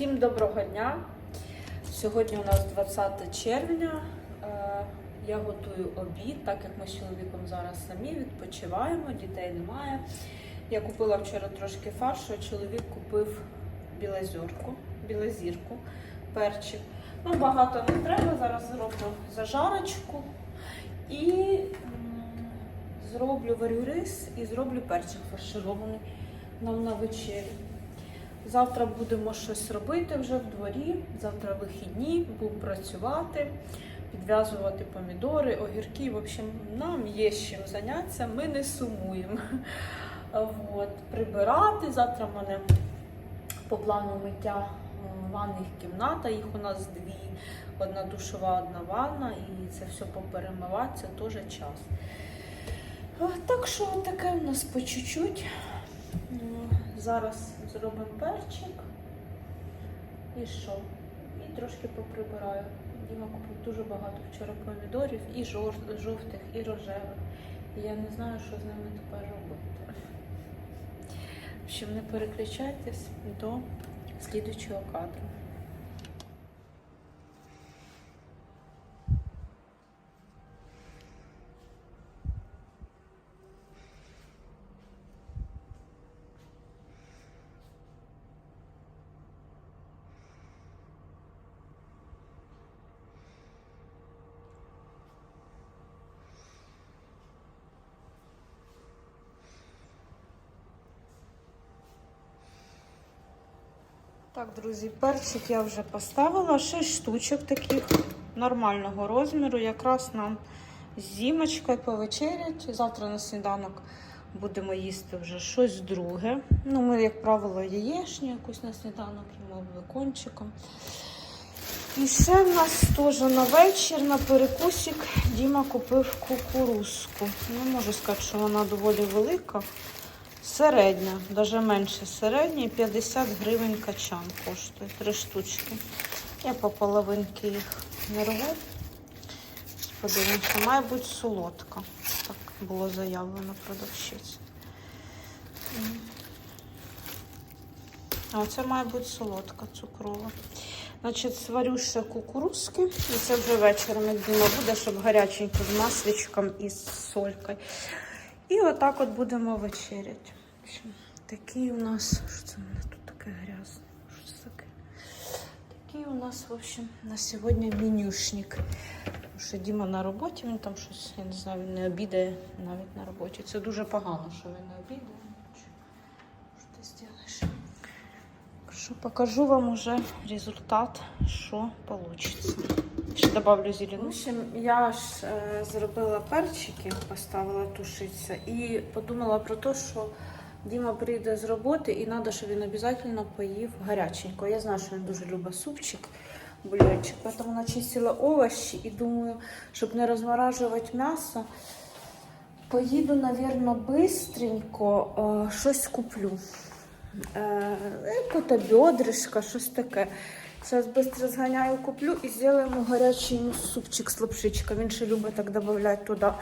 Всім доброго дня. Сьогодні у нас 20 червня. Е, Я готую обід, так як ми з чоловіком зараз самі відпочиваємо, дітей немає. Я купила вчора трошки фаршу, а чоловік купив білозірку, білозірку, перчик. Ну, багато не треба. Зараз зроблю зажарочку і зроблю варю рис і зроблю перчик фарширований нам на вечерю. Завтра будемо щось робити вже в дворі. Завтра вихідні, будемо працювати, підв'язувати помідори, огірки. В общем, нам є чим зайнятися, ми не сумуємо. От, прибирати. Завтра в мене по плану миття ванних кімната. Їх у нас дві. Одна душова, одна ванна, і це все поперемивати, це теж час. Так що таке у нас по чуть-чуть. Зараз зробимо перчик. І що? І трошки поприбираю. Діма купив дуже багато вчора помідорів, і жовтих, і рожевих. І я не знаю, що з ними тепер робити. В не переключайтесь до слідуючого кадру. Так, друзі, перчик я вже поставила. 6 штучок таких нормального розміру. Якраз нам з зімочкою повечерять. Завтра на сніданок будемо їсти вже щось друге. Ну, ми, як правило, яєчню якусь на сніданок їмо бекончиком. І ще в нас теж на вечір, на перекусик, Діма купив кукурузку. Не можу сказати, що вона доволі велика. Середня, навіть менше середньої, 50 гривень качан коштує. Три штучки. Я по половинки їх не рву. Подивимося, має бути солодка. Так було заявлено продавщиці. А це має бути солодка цукрова. Значить, сварю ще кукурузки. І це вже вечором, як думаю, буде, щоб гаряченько з масличком і з солькою. І отак от будемо вечеряти. Такий у нас. Що це в мене тут таке грязне? Що це таке? Такий у нас, в общем, на сьогодні менюшник. Тому що Діма на роботі, він там щось, я не знаю, він не обідає навіть на роботі. Це дуже погано, що він не обідає. Що ти зробиш? Що покажу вам уже результат, що вийде. Ще добавлю зелену. В общем, я ж е, зробила перчики, поставила тушитися і подумала про те, що Діма прийде з роботи і треба, щоб він обов'язково поїв гаряченько. Я знаю, що він дуже любить супчик, бульончик, тому начистила овочі і думаю, щоб не розморажувати м'ясо, поїду, мабуть, бистренько е, щось куплю. Е, Яку-то бедришка, щось таке. Зараз швидко зганяю, куплю і зробимо гарячий супчик з лапшичком. Він ще любить так додавати туди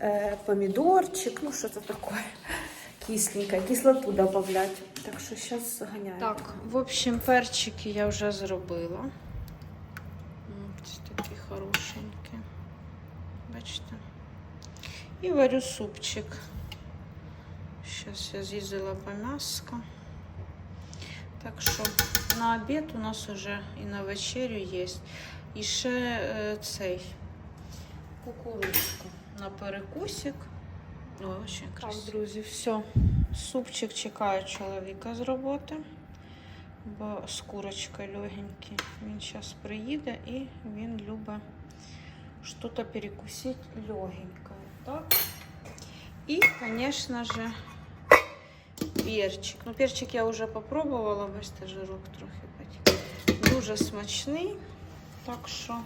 е, помідорчик, ну що це таке кисленьке, кислоту додавати. Так що зараз зганяю. Так, в общем, перчики я вже зробила. Ось такі хорошенькі. Бачите? І варю супчик. Сейчас я з'їздила по м'яско. Так що на обід у нас уже і на вечерю є. І ще е, цей кукурузку на перекусик. Ой, очень красиво. Так, друзі, все. Супчик чекає чоловіка з роботи, бо з курочкою легенький. Він зараз приїде і він любить щось перекусити легенькое. Так? І, звісно же, перчик. Ну, перчик я вже попробувала, бачите, жирок трохи бать. Дуже смачний. Так що,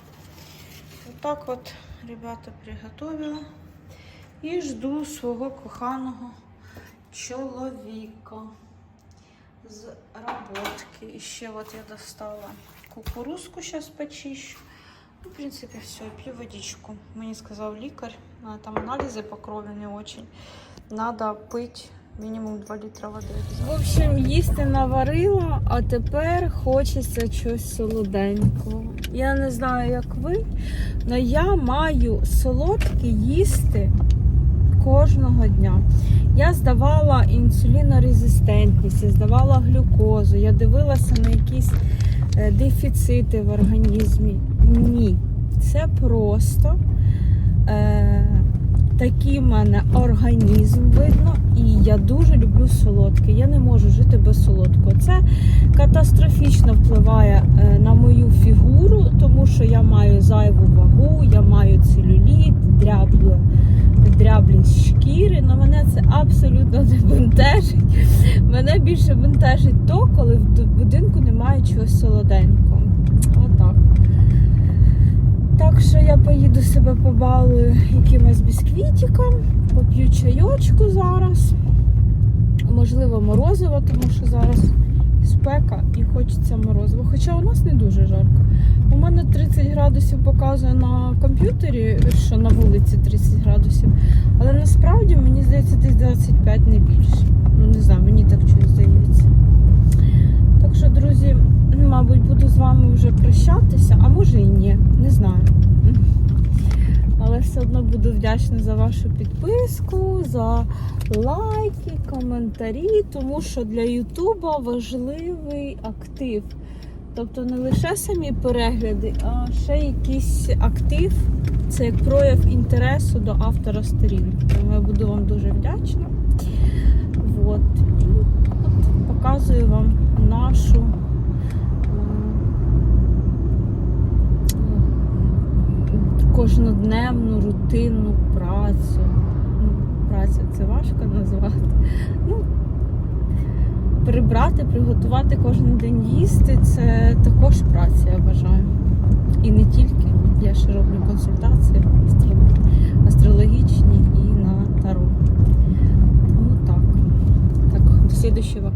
отак от, ребята, приготувала. І жду свого коханого чоловіка з роботки. І ще от я достала кукурузку, зараз почищу. Ну, в принципе, все, пью водичку. Мені сказав лікар, там аналізи по крові не очень. Надо пити Мінімум 2 літра води. В общем, їсти наварила, а тепер хочеться щось солоденького. Я не знаю, як ви, але я маю солодке їсти кожного дня. Я здавала інсулінорезистентність, я здавала глюкозу, я дивилася на якісь е, дефіцити в організмі. Ні, це просто е, такий в мене організм видно, і я дуже люблю солодке. Я не можу жити без солодкого. Це катастрофічно впливає е, на мою фігуру, тому що я маю зайву вагу, я маю целюліт, дряблю, дряблість шкіри. але мене це абсолютно не бентежить. Мене більше бентежить то, коли в будинку немає чогось солоденького. Отак. Так що я поїду себе побалую якимось бісквітиком, поп'ю чайочку зараз. Можливо, морозиво, тому що зараз спека і хочеться морозиво. Хоча у нас не дуже жарко. У мене 30 градусів показує на комп'ютері, що на вулиці 30 градусів. Але насправді мені здається десь 25 не більше. Ну не знаю, мені так щось здається. Так що, друзі, мабуть, буду з вами вже прощатися, а може і ні, не знаю. Але все одно буду вдячна за вашу підписку, за лайки, коментарі, тому що для Ютуба важливий актив. Тобто не лише самі перегляди, а ще якийсь актив. Це як прояв інтересу до автора сторінки. Тому я буду вам дуже вдячна. От. І от показую вам нашу кожнодневну рутинну працю. Ну, Праця це важко назвати. Ну, прибрати, приготувати кожен день їсти це також праця, я вважаю. І не тільки. Я ще роблю консультації астрологічні і на таро. Тому так. Так, до слідущого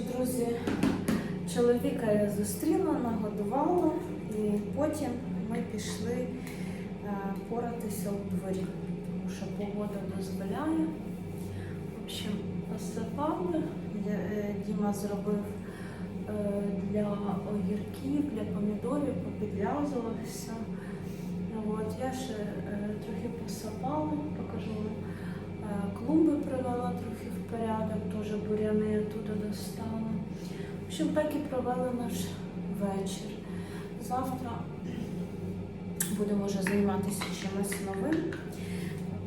друзі, чоловіка я зустріла, нагодувала, і потім ми пішли е, поратися у дворі, тому що погода дозволяє. В общем, посипали. Е, Діма зробив е, для огірків, для помідорів, попідв'язував все. От, я ще трохи посипала, покажу вам. Е, Клумби привела трохи в порядок, теж буряни оттуда достала. В общем, так і провели наш вечір. Завтра будемо вже займатися чимось новим.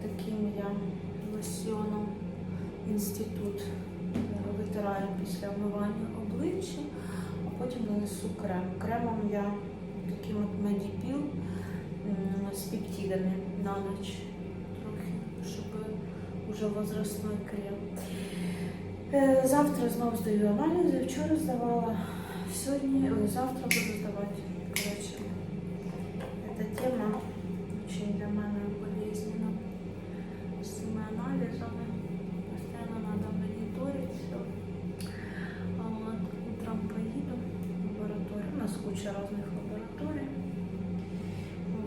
Таким я лосьоном інститут е, витираю після вмивання обличчя, а потім нанесу крем. Кремом я таким от медіпіл з пептидами на ніч уже возрастной крем. Е, Завтра знову здаю аналізи. Вчора здавала. Сьогодні, ой, завтра буду здавати. Коротше, ця тема дуже для мене болезненна. З цими аналізами. Постійно треба моніторити все. От утром поїду в лабораторію. У нас куча різних лабораторій.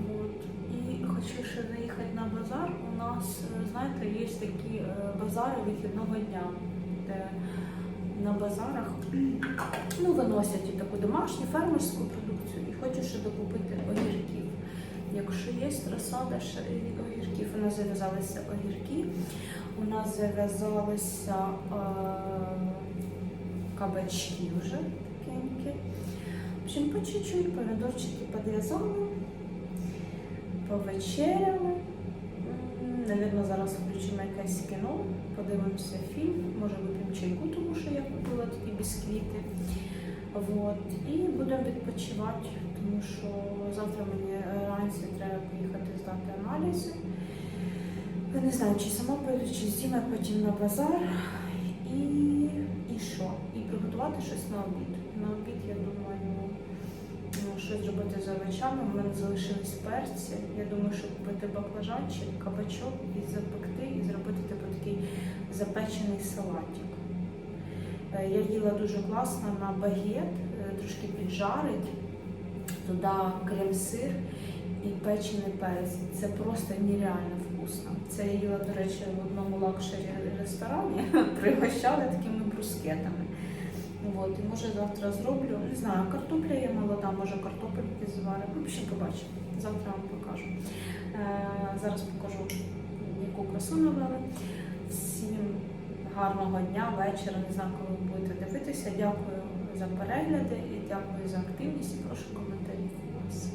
Вот. І хочу ще заїхати на базар. Нас, знаєте, є такі е, базари вихідного дня, де на базарах ну, виносять і таку домашню фермерську продукцію і хочу докупити огірків. Якщо є розсада від огірків, у нас зав'язалися огірки, у нас зав'язалися е, кабачки вже такенькі. В по чуть-чуть помідорчики підв'язали, повечеряли. Навірно, зараз включимо якесь кіно, подивимося фільм, може вип'ємо чайку, тому що я купила такі бісквіти. Вот. І будемо відпочивати, тому що завтра мені вранці треба поїхати здати аналізи. Я не знаю, чи сама поїду, чи з Дімою потім на базар. І, і що? І приготувати щось на обід. На обід, я думаю, щось зробити з овочами. У мене залишились перці. Я думаю, що купити баклажанчик, кабачок і запекти, і зробити типу такий запечений салатик. Е, Я їла дуже класно на багет, е, трошки піджарить, туди крем-сир і печений перець. Це просто нереально вкусно. Це я їла, до речі, в одному лакшері ресторані, пригощали такими брускетами. От, і може завтра зроблю. Не знаю, картопля є молода, може картопельки зваримо. Ну, ще побачимо. Завтра вам покажу. Е, зараз покажу, яку красу навели. Всім гарного дня, вечора. Не знаю, коли ви будете дивитися. Дякую за перегляди і дякую за активність і прошу коментарів у вас.